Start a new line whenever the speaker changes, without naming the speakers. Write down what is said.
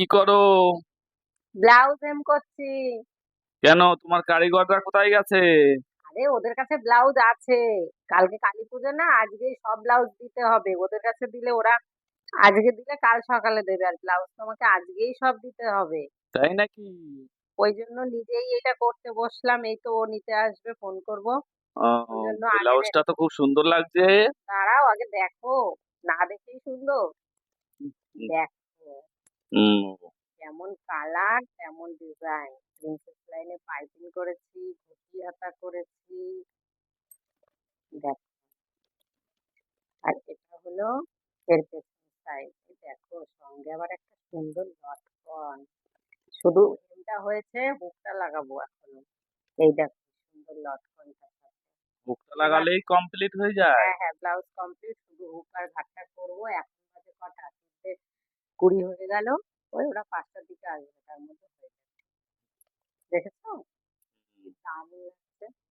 কি করো?
Blouse M করছি।
কেন? তোমার কারিগররা কোথায় গেছে?
আরে ওদের কাছে ব্লাউজ আছে। কালকে কালী পুজো না আজকেই সব ব্লাউজ দিতে হবে। ওদের কাছে দিলে ওরা আজকে দিলে কাল সকালে দেবে আর ব্লাউজ তোমাকে আজকেই সব দিতে হবে।
তাই নাকি?
ওই জন্য নিজেই এটা করতে বসলাম। এই তো ও নিতে আসবে ফোন করব। ওই জন্য আগে
ব্লাউজটা তো খুব সুন্দর লাগছে।
দাঁড়াও আগে দেখো। না দেখেই সুন্দর। দেখো
হুম।
যেমন কালার তেমন ডিজাইন। প্রিন্সেস লাইনে পাইপিং করেছি ঘুটি হাতা করেছি। দেখো। আর এটা হলো এর পেছন সাইড দেখো সঙ্গে আবার একটা সুন্দর লটকন। শুধু হেমটা হয়েছে হুকটা লাগাবো এখন। এই দেখো সুন্দর লটকনটা
হুকটা লাগালেই কমপ্লিট হয়ে যায়।
হ্যাঁ হ্যাঁ ব্লাউজ কমপ্লিট শুধু হুক আর ঘাটটা করব। এখন বাজে কটা? কুড়ি হয়ে গেল ওই ওরা পাঁচটার দিকে আসবে তার মধ্যে দেখেছ?